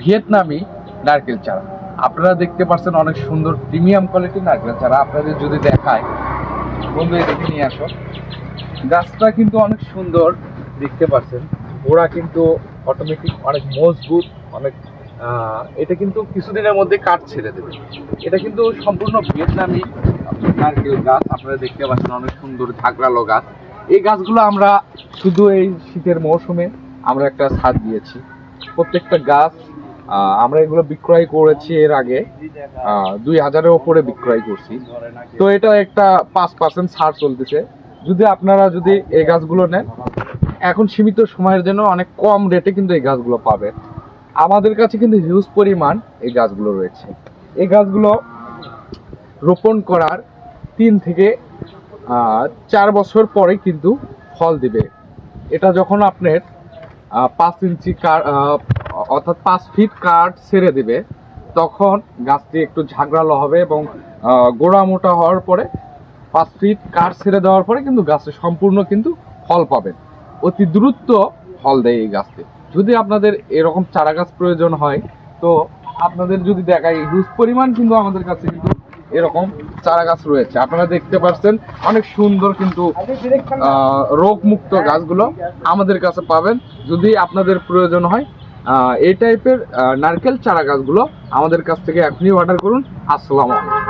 ভিয়েতনামি নারকেল চারা। আপনারা দেখতে পাচ্ছেন অনেক সুন্দর প্রিমিয়াম কোয়ালিটির নারকেল চারা। আপনাদের যদি দেখায়, বন্ধু এদিকে নিয়ে আসো। গাছটা কিন্তু অনেক সুন্দর দেখতে পাচ্ছেন। ওরা কিন্তু অটোমেটিক অনেক মজবুত, অনেক এটা কিন্তু কিছুদিনের মধ্যে কাঠ ছেড়ে দেবে। এটা কিন্তু সম্পূর্ণ ভিয়েতনামি নারকেল গাছ। আপনারা দেখতে পাচ্ছেন অনেক সুন্দর ঝাঁকড়ালো গাছ। এই গাছগুলো আমরা শুধু এই শীতের মৌসুমে আমরা একটা ছাদ দিয়েছি। প্রত্যেকটা গাছ আমরা এগুলো বিক্রয় করেছি এর আগে দুই হাজারের ওপরে বিক্রয় করছি। তো এটা একটা পাঁচ পার্সেন্ট ছাড় চলতেছে। যদি আপনারা যদি এই গাছগুলো নেন, এখন সীমিত সময়ের জন্য অনেক কম রেটে কিন্তু এই গাছগুলো পাবে আমাদের কাছে কিন্তু হিউজ পরিমাণ এই গাছগুলো রয়েছে। এই গাছগুলো রোপণ করার তিন থেকে চার বছর পরে কিন্তু ফল দিবে। এটা যখন আপনার পাঁচ ইঞ্চি কার অর্থাৎ পাঁচ ফিট কাঠ ছেড়ে দিবে। তখন গাছটি একটু ঝাঁকড়ালো হবে এবং গোড়া মোটা হওয়ার পরে পাঁচ ফিট কাঠ ছেড়ে দেওয়ার পরে কিন্তু গাছে সম্পূর্ণ কিন্তু ফল পাবেন অতি দ্রুত ফল দেয় এই গাছটি। যদি আপনাদের এরকম চারা গাছ প্রয়োজন হয়, তো আপনাদের যদি দেখায় হিউজ পরিমাণ কিন্তু আমাদের কাছে কিন্তু এরকম চারা গাছ রয়েছে। আপনারা দেখতে পাচ্ছেন, অনেক সুন্দর কিন্তু রোগ মুক্ত গাছগুলো আমাদের কাছে পাবেন। যদি আপনাদের প্রয়োজন হয় এই টাইপের নারকেল চারা গাছগুলো আমাদের কাছ থেকে এখনই অর্ডার করুন। আসসালামু আলাইকুম।